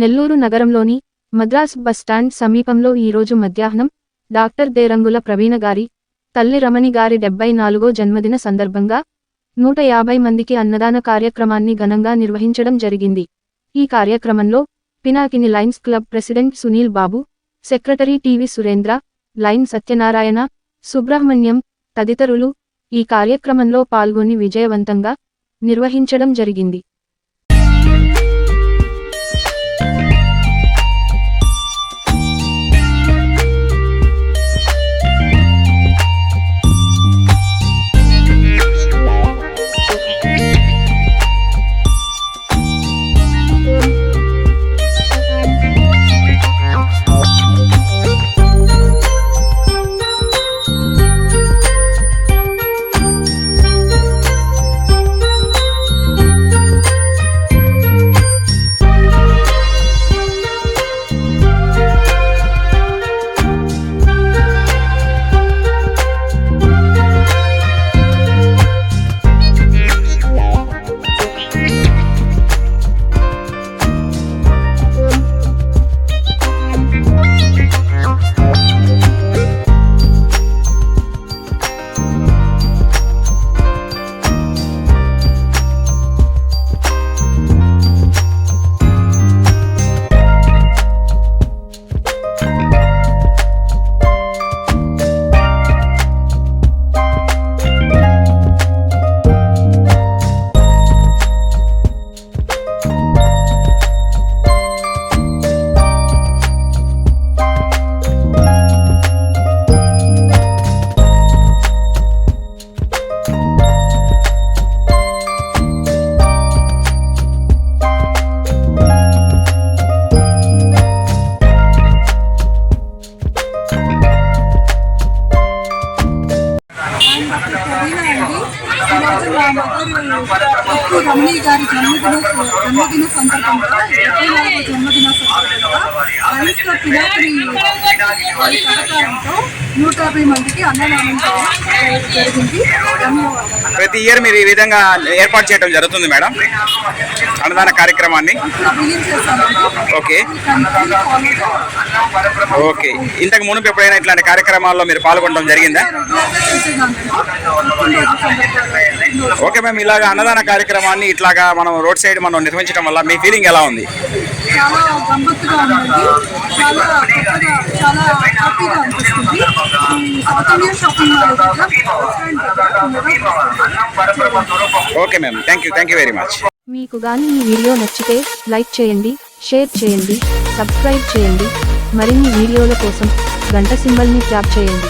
నెల్లూరు నగరంలోని మద్రాస్ బస్టాండ్ సమీపంలో ఈరోజు మధ్యాహ్నం డాక్టర్ దేరంగుల ప్రవీణ గారి తల్లి రమణి గారి డెబ్బై నాలుగో జన్మదిన సందర్భంగా నూట యాభై మందికి అన్నదాన కార్యక్రమాన్ని ఘనంగా నిర్వహించడం జరిగింది. ఈ కార్యక్రమంలో Pinakini Lions club president Sunil Babu secretary TV Surendra Lion Satyanarayana Subrahmanyam తదితరులు ఈ కార్యక్రమంలో పాల్గొని విజయవంతంగా నిర్వహించడం జరిగింది. రమణి గారి జన్మదిన జన్మదిన సందర్భంగా డెబ్బై నాలుగో జన్మదిన సందర్భంగా వారి సహకారంతో నూట యాభై మందికి అన్నదానం జరిగింది ధన్యవాదాలు ప్రతి ఇయర్ మీరు ఈ విధంగా ఏర్పాటు చేయడం జరుగుతుంది మేడం. అన్నదాన కార్యక్రమాన్ని. ఓకే. ఓకే. ఇంతకు మునుపు ఎప్పుడైనా ఇట్లాంటి కార్యక్రమాల్లో మీరు పాల్గొనడం జరిగిందా? ఓకే మ్యామ్ ఇలాగ అన్నదాన కార్యక్రమాన్ని ఇట్లాగా మనం రోడ్ సైడ్ మనం నిర్వహించడం వల్ల మీ ఫీలింగ్ ఎలా ఉంది? చాలా గమ్మత్తుగా ఉందండి. చాలా కొత్తగా చాలా హ్యాపీగా అనిపిస్తుంది. ఈ సౌత్ ఇండియన్ షాపింగ్ మాల్ దగ్గర రెస్టారెంట్ దగ్గర okay ma'am thank you thank you very much. మీకు గాని ఈ వీడియో నచ్చితే లైక్ చేయండి షేర్ చేయండి సబ్స్క్రైబ్ చేయండి. మరిన్ని వీడియోల కోసం గంట సింబల్ని ట్యాప్ చేయండి.